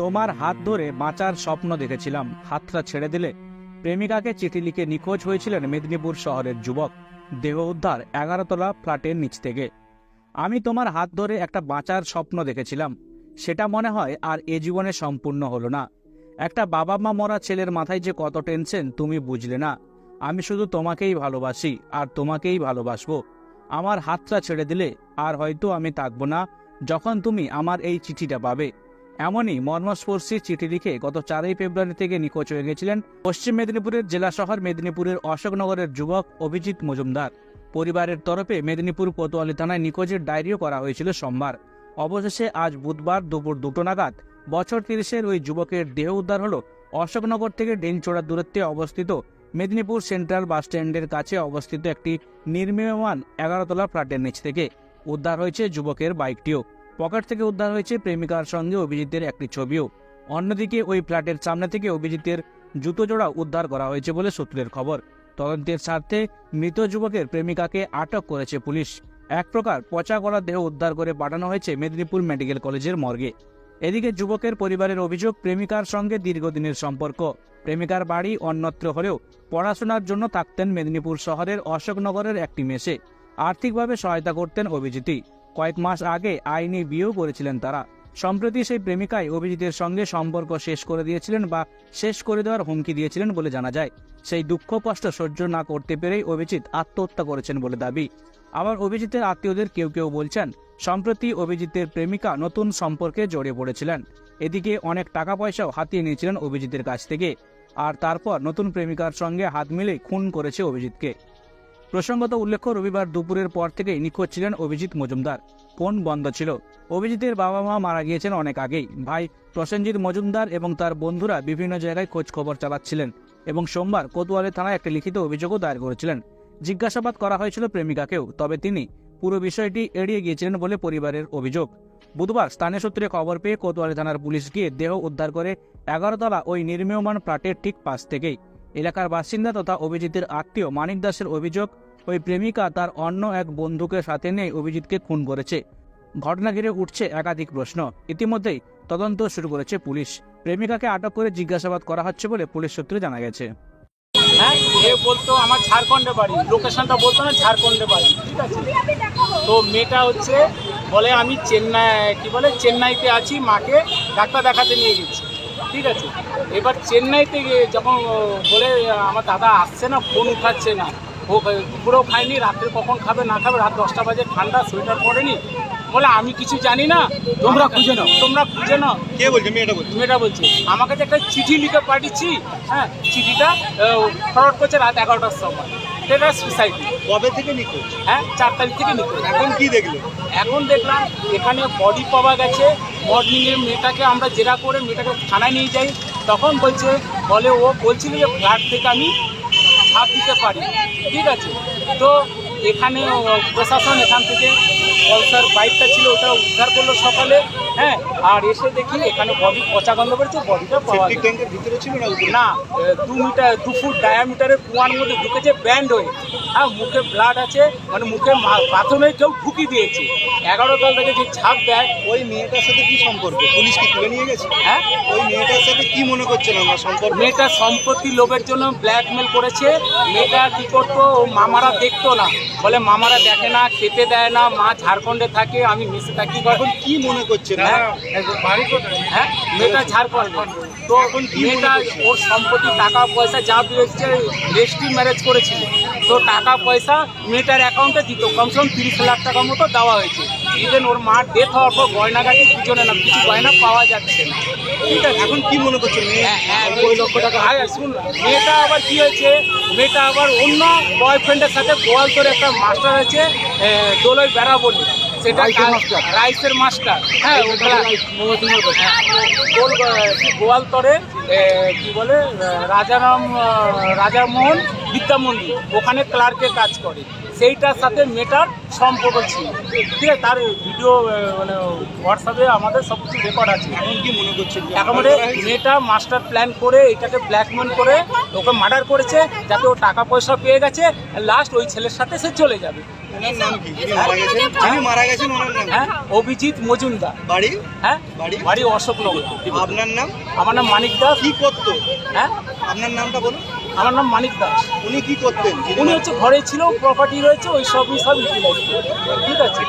তোমার হাত ধরে বাঁচার স্বপ্ন দেখেছিলাম। হাতটা ছেড়ে দিলে প্রেমিকাকে চিঠি লিখে নিখোঁজ হয়েছিলেন মেদিনীপুর শহরের যুবক। দেহ উদ্ধার এগারোতলা ফ্ল্যাটের নিচ থেকে। আমি তোমার হাত ধরে একটা বাঁচার স্বপ্ন দেখেছিলাম। সেটা মনে হয় আর এ জীবনে সম্পূর্ণ হলো না। একটা বাবা মা মরা ছেলের মাথায় যে কত টেনশন, তুমি বুঝলে না। আমি শুধু তোমাকেই ভালোবাসি আর তোমাকেই ভালোবাসবো। আমার হাতটা ছেড়ে দিলে আর হয়তো আমি থাকব না যখন তুমি আমার এই চিঠিটা পাবে। এমনই মর্মস্পর্শী চিঠি লিখে গত চারই ফেব্রুয়ারি থেকে নিখোঁজ হয়ে গেছিলেন পশ্চিম মেদিনীপুরের জেলা শহর মেদিনীপুরের অশোকনগরের যুবক অভিজিৎ মজুমদার। পরিবারের তরফে মেদিনীপুর কোতোয়ালি থানায় নিখোঁজের ডায়েরিও করা হয়েছিল সোমবার। অবশেষে আজ বুধবার দুপুর দুটো নাগাদ বছর তিরিশের ওই যুবকের দেহ উদ্ধার হল অশোকনগর থেকে ডেনচোড়ার দূরত্বে অবস্থিত মেদিনীপুর সেন্ট্রাল বাস স্ট্যান্ডের কাছে অবস্থিত একটি নির্মীয়মান এগারোতলা ফ্ল্যাটের নিচ থেকে। উদ্ধার হয়েছে যুবকের বাইকটিও। পকেট থেকে উদ্ধার হয়েছে প্রেমিকার সঙ্গে অভিজিতের একটি ছবিও। অন্যদিকে ওই ফ্ল্যাটের সামনে থেকে অভিজিতের জুতো জোড়া উদ্ধার করা হয়েছে বলে সূত্রের খবর। তদন্তের স্বার্থে মৃত যুবকের প্রেমিকাকে আটক করেছে পুলিশ। এক প্রকার পচা করা দেহ উদ্ধার করে পাঠানো হয়েছে মেদিনীপুর মেডিকেল কলেজের মর্গে। এদিকে যুবকের পরিবারের অভিযোগ, প্রেমিকার সঙ্গে দীর্ঘদিনের সম্পর্ক। প্রেমিকার বাড়ি অন্যত্র হলেও পড়াশোনার জন্য থাকতেন মেদিনীপুর শহরের অশোকনগরের একটি মেসে। আর্থিকভাবে সহায়তা করতেন অভিজিৎই কয়েক মাস আগে আইনি বিয়েও করেছিলেন তারা। সম্প্রতি সেই প্রেমিকাই অভিজিতের সঙ্গে সম্পর্ক শেষ করে দিয়েছিলেন বা শেষ করে দেওয়ার হুমকি দিয়েছিলেন বলে জানা যায়। সেই দুঃখ, কষ্ট সহ্য না করতে পেরেই অভিজিৎ আত্মহত্যা করেছেন বলে দাবি। আবার অভিজিতের আত্মীয়দের কেউ কেউ বলছেন, সম্প্রতি অভিজিতের প্রেমিকা নতুন সম্পর্কে জড়িয়ে পড়েছিলেন। এদিকে অনেক টাকা পয়সাও হাতিয়ে নিয়েছিলেন অভিজিতের কাছ থেকে। আর তারপর নতুন প্রেমিকার সঙ্গে হাত মিলে খুন করেছে অভিজিৎকে। প্রসঙ্গত উল্লেখ্য, রবিবার দুপুরের পর থেকেই নিখোঁজ ছিলেন অভিজিৎ মজুমদার। ফোন বন্ধ ছিল। অভিজিতের বাবা মা মারা গিয়েছেন অনেক আগেই। ভাই প্রসেনজিৎ মজুমদার এবং তার বন্ধুরা বিভিন্ন জায়গায় খোঁজ খবর চালাচ্ছিলেন এবং সোমবার কোতোয়ালি থানায় একটা লিখিত অভিযোগও দায়ের করেছিলেন। জিজ্ঞাসাবাদ করা হয়েছিল প্রেমিকাকেও, তবে তিনি পুরো বিষয়টি এড়িয়ে গিয়েছিলেন বলে পরিবারের অভিযোগ। বুধবার স্থানীয় সূত্রে খবর পেয়ে কোতোয়ালি থানার পুলিশ গিয়ে দেহ উদ্ধার করে এগারোতলা ওই নির্মীয়মান ফ্ল্যাটের ঠিক পাশ থেকেই এলাকার বাসিন্দা তথা অভিজিতের আত্মীয় মানিক দাসের অভিযোগ, ওই প্রেমিকা তার অন্য এক বন্ধুকে সাথে নিয়ে অভিজিৎকে খুন করেছে। ঘটনা ঘিরে উঠছে একাধিক প্রশ্ন। ইতিমধ্যেই তদন্ত শুরু করেছে পুলিশ। প্রেমিকাকে আটক করে জিজ্ঞাসাবাদ করা হচ্ছে বলে পুলিশ সূত্রে জানা গেছে। হ্যাঁ এ বলতো আমার ঝাড়খণ্ডে বাড়ি। লোকেশনটা বলতো না ঝাড়খণ্ডে বাড়ি। ঠিক আছে? তো মেয়েটা হচ্ছে, বলে আমি চেন্নাই, কি বলে, চেন্নাইতে আছি, মাকে ডাক্তার দেখাতে নিয়ে গেছি। ঠিক আছে। এবার চেন্নাইতে গিয়ে যখন বলে আমার দাদা আসছে না ফোন উঠাচ্ছে না। ও দুপুরেও খায়নি রাত্রে কখন খাবে না খাবে রাত দশটা বাজে ঠান্ডা সোয়েটার পরেনি। বলে আমি কিছু জানি না তোমরা খুঁজে নাও। তোমরা খুঁজে নাও। কে বলছে? মেয়েটা বলছে। মেয়েটা বলছে আমাকে একটা চিঠি লিখে পাঠিয়েছি হ্যাঁ চিঠিটা ফরওয়ার্ড করছে রাত এগারোটার সময়। সেটা সুসাইড কবে থেকে নিখোঁজ? হ্যাঁ চার তারিখ থেকে নিখোঁজ। এখন কি দেখল? এখন দেখলাম এখানে বডি পাওয়া গেছে। মর্নিংয়ে মেয়েটাকে আমরা জেরা করে মেয়েটাকে থানায় নিয়ে যাই। তখন বলছে বলে ও বলছিল যে ফ্ল্যাট থেকে আমি ছাপ দিতে পারি। ঠিক আছে? তো এখানে প্রশাসন এখান থেকে পলসার বাইকটা ছিল ওটা উদ্ধার করল সকালে হ্যাঁ আর এসে দেখি এখানে বডি পচা গন্ধ বেরোচ্ছে বডিটা পাওয়া ট্যাঙ্কের ভিতরে ছিল না না দু মিটার দু ফুট ডায়ামিটারের কুয়ার মধ্যে ঢুকেছে ব্যান্ড হয়ে। হ্যাঁ মুখে ব্লাড আছে মানে মুখে বাথরুমে কেউ ঢুকি দিয়েছে। এগারো তল থেকে যে ছাপ দেয় ওই মেয়েটার সাথে কি সম্পর্ক? পুলিশ কি তুলে নিয়ে গেছে? হ্যাঁ? ওই মেয়েটার সাথে কি মনে করছেন আমরা সম্পর্ক? মেয়েটা সম্পত্তি লোভের জন্য ব্ল্যাকমেল করেছে। মেয়েটা কি করতো ও মামারা দেখতো না। বলে মামারা দেখে না খেতে দেয় না মা ঝাড়খণ্ডে থাকে আমি মেসে থাকি। এখন কি মনে করছেন? হ্যাঁ? হ্যাঁ মেয়েটা ঝাড়খণ্ড। তো এখন মেয়েটা ওর সম্পত্তি টাকা পয়সা যা দিয়েছে রেস্ট্রি ম্যারেজ করেছিল। তো টাকা পয়সা মেয়েটার অ্যাকাউন্টে দিত কমসে কম তিরিশ লাখ টাকার মতো দেওয়া হয়েছে। ইভেন ওর মার ডেথ হওয়ার পর গয়নাগাটি দুজনে না কিছু গয়না পাওয়া যাচ্ছে না। ঠিক আছে এখন কি মনে করছেন মেয়ে? হ্যাঁ, হ্যাঁ, লক্ষ টাকা আরে শুন মেয়েটা আবার কি হয়েছে? মেয়েটা আবার অন্য বয়ফ্রেন্ডের সাথে গোয়ালতরে একটা মাস্টার আছে দোলই বেড়া বলি সেটা রাইসের মাস্টার হ্যাঁ হ্যাঁ, গোয়ালতরে কি বলে রাজারাম রাজামোহন বিদ্যা মন্দির ওখানে ক্লার্কের কাজ করে। সেইটার সাথে মেয়েটার সম্পর্ক ছিল। ঠিক আছে তার ভিডিও মানে হোয়াটসঅ্যাপে আমাদের সব কিছু রেকর্ড আছে। এখন কি মনে করছে একেবারে মেয়েটা মাস্টার প্ল্যান করে এটাকে ব্ল্যাকমেল করে ওকে মার্ডার করেছে যাতে ও টাকা পয়সা পেয়ে গেছে লাস্ট ওই ছেলের সাথে সে চলে যাবে? হ্যাঁ অভিজিৎ মজুমদার। বাড়ি? হ্যাঁ বাড়ি? বাড়ি অশোকনগর আপনার নাম? আমার নাম মানিক দাস। কি করতো? হ্যাঁ? আপনার নামটা বলুন। আমার নাম মানিক দাস। উনি কি করতেন? উনি হচ্ছে ঘরে ছিল প্রপার্টি রয়েছে ওই সবই সব ইউটিলাইজ ঠিক আছে।